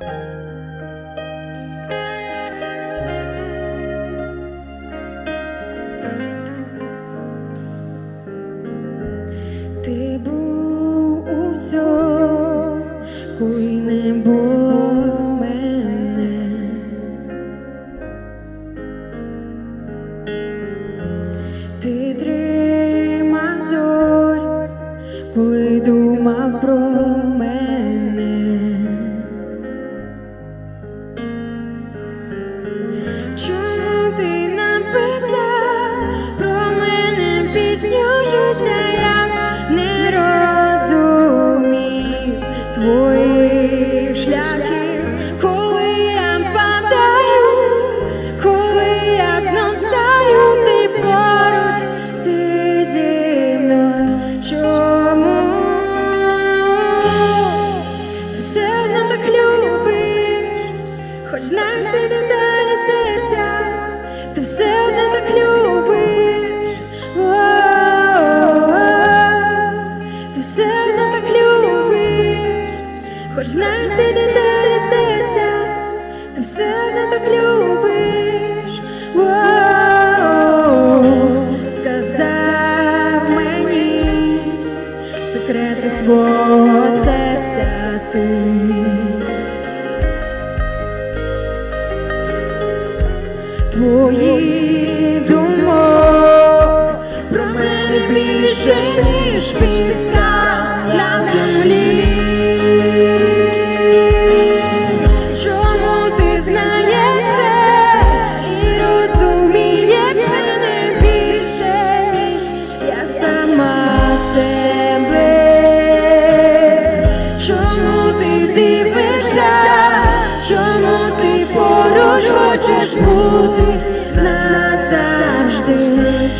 Ти одно так любиш, сказав мені секрети свого серця ти. Твої думок про мене більше, ніж піска на землі. Хочеш бути назавжди?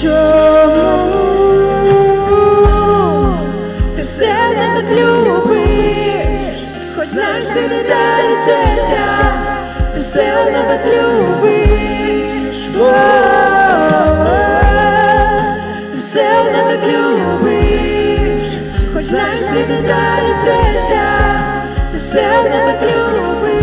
Чому ти все не так любиш? Хоч знаєш ти деталі серця, ти все одно так любиш. Ти все одно так любиш, хоч знаєш всі деталі серця, ти все одно так любиш.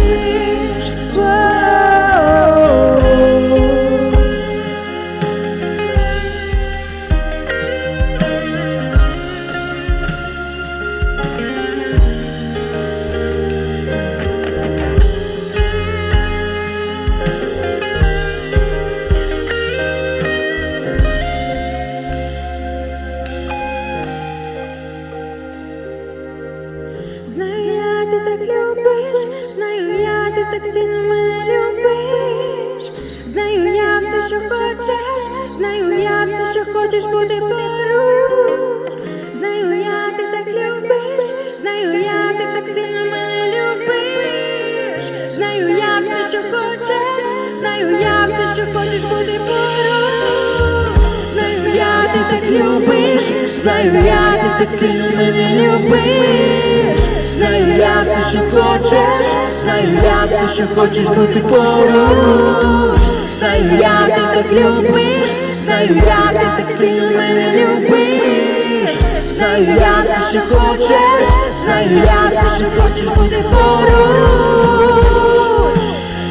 Ти так любиш, знаю, я ти так сильно мене любиш. Знаю, я все, що хочеш, знаю, я все, що хочеш бути поруч. Знаю, я ти так любиш, знаю, я ти так сильно мене любиш. Знаю, я все, що хочеш, знаю, я все, що хочеш бути поруч. Знаю, я ти так любиш, знаю, я ти так сильно мене любиш. Знаю, я все, що хочеш, знаю, я все, що хочеш бути поруч. Знаю, я ти так любиш, знаю, я ти так сильно мене любиш. Знаю, я все, що хочеш, знаю, я все, що хочеш бути поруч.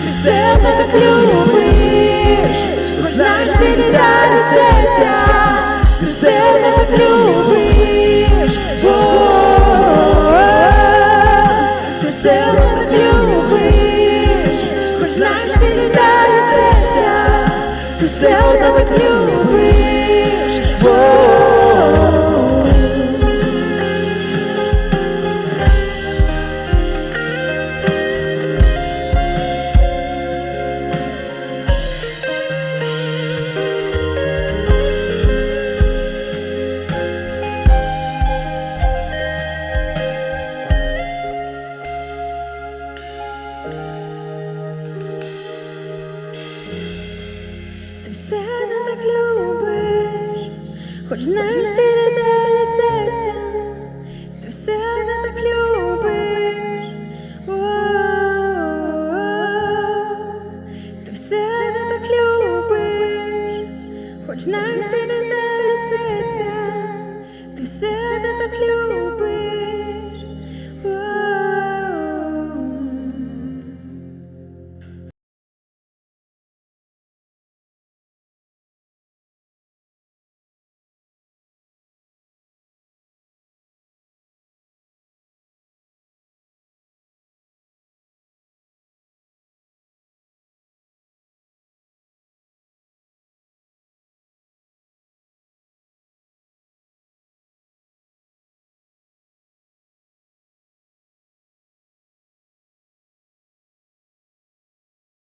Ти все одно так любиш, знаєш всі деталі серця, ти все одно так любиш, ти одно так любиш, хоч знаєш ти деталі серця, ти все любиш. Хоч знаєш всі